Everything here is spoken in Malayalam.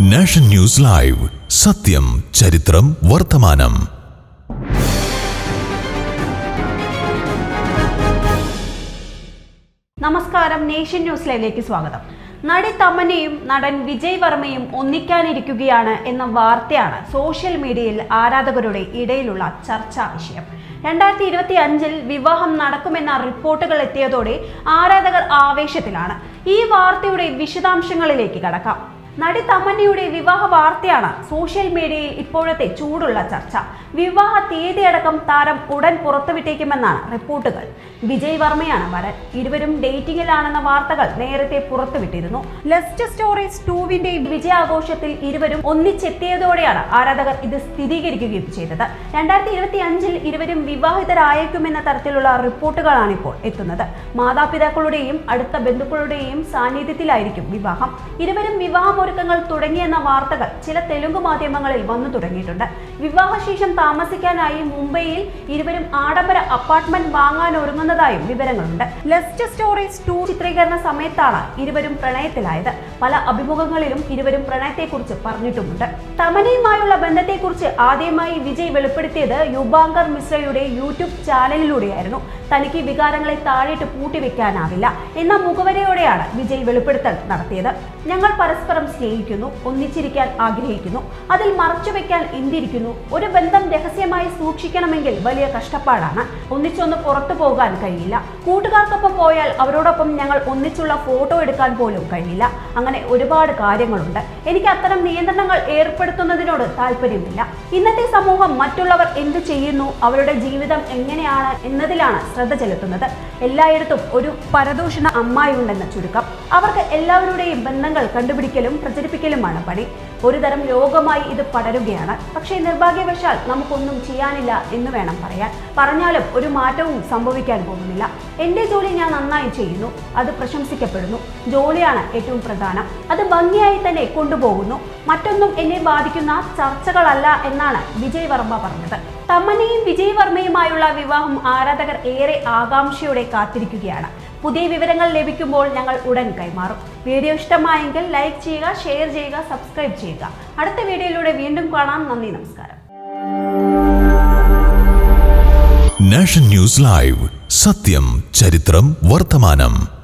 Nation news live. സത്യം ചരിത്രം വർത്തമാനം. നമസ്കാരം. നേഷ്യൻ ന്യൂസ് ലൈവിലേക്ക് സ്വാഗതം. നടി തമന്നയും നടൻ വിജയ് വർമ്മയും ഒന്നിക്കാനിരിക്കുകയാണ് എന്ന വാർത്തയാണ് സോഷ്യൽ മീഡിയയിൽ ആരാധകരുടെ ഇടയിലുള്ള ചർച്ചാ വിഷയം. രണ്ടായിരത്തി ഇരുപത്തി അഞ്ചിൽ വിവാഹം നടക്കുമെന്ന റിപ്പോർട്ടുകൾ എത്തിയതോടെ ആരാധകർ ആവേശത്തിലാണ്. ഈ വാർത്തയുടെ വിശദാംശങ്ങളിലേക്ക് കടക്കാം. നടി തമന്നയുടെ വിവാഹ വാർത്തയാണ് സോഷ്യൽ മീഡിയയിൽ ഇപ്പോഴത്തെ ചൂടുള്ള ചർച്ച. വിവാഹ തീയതി അടക്കം താരം ഉടൻ പുറത്തുവിട്ടേക്കുമെന്നാണ് റിപ്പോർട്ടുകൾ. വിജയ് വർമ്മയാണ് വരൻ. ഇരുവരും ഡേറ്റിംഗിലാണെന്ന വാർത്തകൾ നേരത്തെ പുറത്തുവിട്ടിരുന്നു. ലസ്റ്റ് സ്റ്റോറീസ് ടൂവിന്റെ വിജയാഘോഷത്തിൽ ഇരുവരും ഒന്നിച്ചെത്തിയതോടെയാണ് ആരാധകർ ഇത് സ്ഥിരീകരിക്കുകയും ചെയ്തത്. രണ്ടായിരത്തി ഇരുപത്തി അഞ്ചിൽ ഇരുവരും വിവാഹിതരായേക്കുമെന്ന തരത്തിലുള്ള റിപ്പോർട്ടുകളാണ് ഇപ്പോൾ എത്തുന്നത്. മാതാപിതാക്കളുടെയും അടുത്ത ബന്ധുക്കളുടെയും സാന്നിധ്യത്തിലായിരിക്കും വിവാഹം. ഇരുവരും വിവാഹമൊരുക്കങ്ങൾ തുടങ്ങിയെന്ന വാർത്തകൾ ചില തെലുങ്ക് മാധ്യമങ്ങളിൽ വന്നു തുടങ്ങിയിട്ടുണ്ട്. വിവാഹശേഷം താമസിക്കാനായി മുംബൈയിൽ ഇരുവരും ആഡംബര അപ്പാർട്ട്മെന്റ് വാങ്ങാൻ ഒരുങ്ങുന്നതായും വിവരങ്ങളുണ്ട്. ലെസ്റ്റ് സ്റ്റോറീസ് ടൂർ ചിത്രീകരണ സമയത്താണ് ഇരുവരും പ്രണയത്തിലായത്. പല അഭിമുഖങ്ങളിലും ഇരുവരും പ്രണയത്തെക്കുറിച്ച് പറഞ്ഞിട്ടുമുണ്ട്. തമനയുമായുള്ള ബന്ധത്തെക്കുറിച്ച് ആദ്യമായി വിജയ് വെളിപ്പെടുത്തിയത് യുബാങ്കർ മിശ്രയുടെ യൂട്യൂബ് ചാനലിലൂടെയായിരുന്നു. തനിക്ക് വികാരങ്ങളെ താഴേട്ട് പൂട്ടിവെക്കാനാവില്ല എന്ന മുഖവരയോടെയാണ് വിജയ് വെളിപ്പെടുത്തൽ നടത്തിയത്. ഞങ്ങൾ പരസ്പരം സ്നേഹിക്കുന്നു ഒന്നിച്ചിരിക്കാൻ ആഗ്രഹിക്കുന്നു അതിൽ മറച്ചു വെക്കാൻ എന്തിരിക്കുന്നു ഒരു ബന്ധം രഹസ്യമായി സൂക്ഷിക്കണമെങ്കിൽ വലിയ കഷ്ടപ്പാടാണ്. ഒന്നിച്ചൊന്ന് പുറത്തു പോകാൻ കഴിയില്ല. കൂട്ടുകാർക്കൊപ്പം പോയാൽ അവരോടൊപ്പം ഞങ്ങൾ ഒന്നിച്ചുള്ള ഫോട്ടോ എടുക്കാൻ പോലും കഴിയില്ല. അങ്ങനെ ഒരുപാട് കാര്യങ്ങളുണ്ട്. എനിക്ക് അത്തരം നിയന്ത്രണങ്ങൾ ഏർപ്പെടുത്തുന്നതിനോട് താല്പര്യമില്ല. ഇന്നത്തെ സമൂഹം മറ്റുള്ളവർ എന്ത് ചെയ്യുന്നു അവരുടെ ജീവിതം എങ്ങനെയാണ് എന്നതിലാണ് ശ്രദ്ധ ചെലുത്തുന്നത്. എല്ലായിടത്തും ഒരു പരദൂഷണ അമ്മായി ഉണ്ടെന്ന ചുരുക്കം. അവർക്ക് എല്ലാവരുടെയും ബന്ധങ്ങൾ കണ്ടുപിടിക്കലും പ്രചരിപ്പിക്കലുമാണ് പണി ഒരു തരം രോഗമായി ഇത് പടരുകയാണ്. പക്ഷേ നിർഭാഗ്യവശാൽ നമുക്കൊന്നും ചെയ്യാനില്ല എന്ന് വേണം പറയാൻ. പറഞ്ഞാലും ഒരു മാറ്റവും സംഭവിക്കാൻ പോകുന്നില്ല. എന്റെ ജോലി ഞാൻ നന്നായി ചെയ്യുന്നു. അത് പ്രശംസിക്കപ്പെടുന്നു. ജോലിയാണ് ഏറ്റവും പ്രധാനം. അത് ഭംഗിയായി തന്നെ കൊണ്ടുപോകുന്നു. മറ്റൊന്നും എന്നെ ബാധിക്കുന്ന ചർച്ചകളല്ല എന്നാണ് വിജയ് വർമ്മ പറഞ്ഞത്. തമനയും വിജയ് വർമ്മയുമായുള്ള വിവാഹം ആരാധകർ ഏറെ ആകാംക്ഷയോടെ കാത്തിരിക്കുകയാണ്. പുതിയ വിവരങ്ങൾ ലഭിക്കുമ്പോൾ ഞങ്ങൾ ഉടൻ കൈമാറും. വീഡിയോ ഇഷ്ടമായെങ്കിൽ ലൈക്ക് ചെയ്യുക ഷെയർ ചെയ്യുക സബ്സ്ക്രൈബ് ചെയ്യുക. അടുത്ത വീഡിയോയിലൂടെ വീണ്ടും കാണാം. നന്ദി നമസ്കാരം. Nation news live. സത്യം ചരിത്രം വർത്തമാനം.